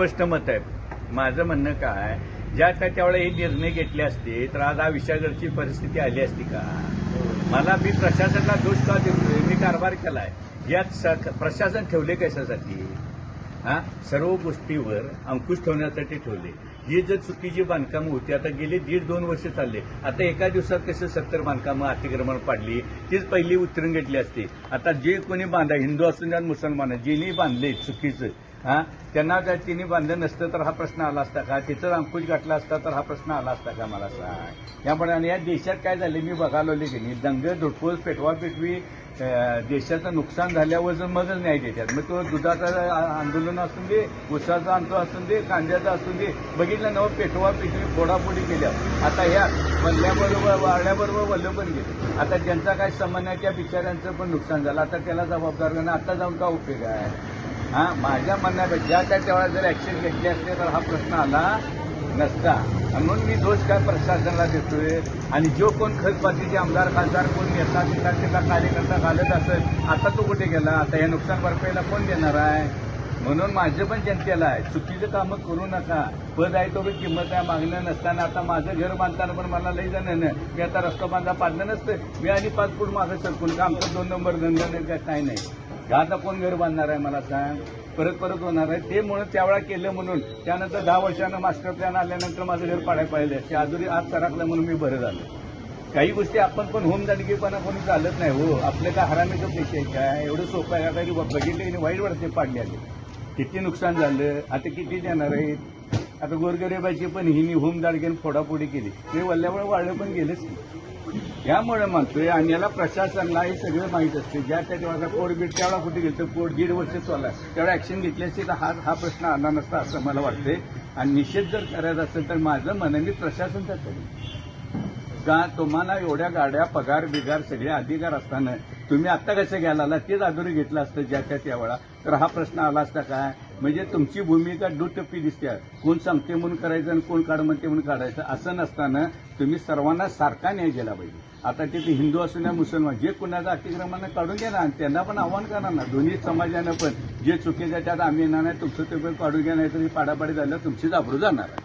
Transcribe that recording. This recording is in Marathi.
स्पष्ट मत आहे. माझं म्हणणं काय ज्या त्या त्यावेळेला हे निर्णय घेतले असते तर आज हा विषयाकडची परिस्थिती आली असती का? मला मी प्रशासनाला दोष का देतोय मी कारभार केलाय. यात प्रशासन ठेवले कशासाठी? हा? सर्व गोष्टीवर अंकुश ठेवण्यासाठी ठेवले. ही जर चुकीची बांधकामं होती आता गेली दीड दोन वर्ष चालले. आता एका दिवसात कसं सत्तर बांधकामं अतिक्रमण पाडली? तीच पहिली उतरून घेतली असती. आता जे कोणी बांधा हिंदू असून द्या मुसलमान जिनी बांधले चुकीचं हा? त्यांना जर तिने बांधलं नसतं तर हा प्रश्न आला असता का? तिचं अंकुश गाठला असता तर हा प्रश्न आला असता का मला सांग? यामुळे आणि या देशात काय झाले? मी बघालो की नाही. दंग धुडफूस पेटवा पेटवी देशाचं नुकसान झाल्यावर जर मगच न्याय देतात. मग तो दुधाचं आंदोलन असून दे उसाचं आंदोलन असून दे कांद्याचं असून दे बघितलं ना हो, पेटवा पेटवी फोडाफोडी केल्या. आता ह्या वल्ल्याबरोबर वाळल्याबरोबर वल्ल पण गेले. आता ज्यांचा काय समन्याच्या बिचाऱ्यांचं पण नुकसान झालं. आता त्याला जबाबदार आता जाऊन का उपयोग आहे? हा माझ्या म्हणण्यापेक्षा ज्या त्या तेव्हा जर ऍक्शन घेतली असते तर हा प्रश्न आला नसता. म्हणून मी दोष काय प्रशासनाला देतोय? आणि जो कोण खतपातीचे आमदार खासदार कोण नेता नेता त्याला कार्यकर्ता घालत असेल आता तो कुठे गेला? आता या नुकसान भरपाईला कोण देणार आहे? म्हणून माझं पण जनतेला आहे. चुकीचं कामं करू नका. पद आहे तो बी किंमत आहे मागणं नसताना आता माझं घर बांधताना पण मला लई जण मी आता रस्ता बांधा पाडलं नसतं. मी आणि पाच फूट माझं सरकून का आमचं दोन नंबर धंदा नाही काय काय नाही. आता कोण घर बांधणार आहे मला सांग? परत परत होणार आहे. ते म्हणून त्यावेळा केलं म्हणून त्यानंतर दहा वर्षानं मास्टर प्लॅन आल्यानंतर माझं घर पाडायला पाहिजे ते आजूरी आज सरकलं म्हणून मी बरं झालं. काही गोष्टी आपण पण होम दांडगेपणा कोणी चालत नाही हो. आपलं काय हरामीचं पैसे आहे काय? एवढं सोपं आहे का? काही बघितले की वाईट वाटते पाडले आले किती नुकसान झालं? आता किती देणार आहेत? आता गोरगरिबाची पण हिनी होम दाडगेन फोडाफोडी केली. ते वल्ल्यामुळे वाढलं पण गेलंच यामुळे म्हणतोय आणि याला प्रशासनाला हे सगळं माहीत असते. ज्या त्या तेव्हा कोर्ट बीट त्यावेळा कुठे गेलं कोर्ट दीड वर्ष चालला. त्यावेळा ऍक्शन घेतली असते तर हा हा प्रश्न आला नसता असं मला वाटतंय. आणि निषेध जर करायचा असेल तर माझं म्हणणं मी प्रशासनचा का तुम्हाला एवढ्या गाड्या पगार बिगार सगळे अधिकार असताना तुम्ही आत्ता कसं घ्यायला आला तेच आधुरी घेतलं असतं ज्या त्या त्यावेळा. तर हा प्रश्न आला असता काय? म्हणजे तुमची भूमिका दुटप्पी दिसते. कोण सांगते म्हणून करायचं आणि कोण काढ म्हणते म्हणून काढायचं असं नसताना तुम्ही सर्वांना सारखा न्याय दिला पाहिजे. आता तिथे हिंदू असू नये मुसलमान जे कुणाचं अतिक्रमण काढून घ्या ना आणि त्यांना पण आव्हान करा ना. दोन्ही समाजानं पण. जे चुकीचं त्यात आम्ही येणार नाही तुमचं ते पण काढून घ्या नाही तरी पाडापाडी झालं तुमचीच आबरू जाणार. आहे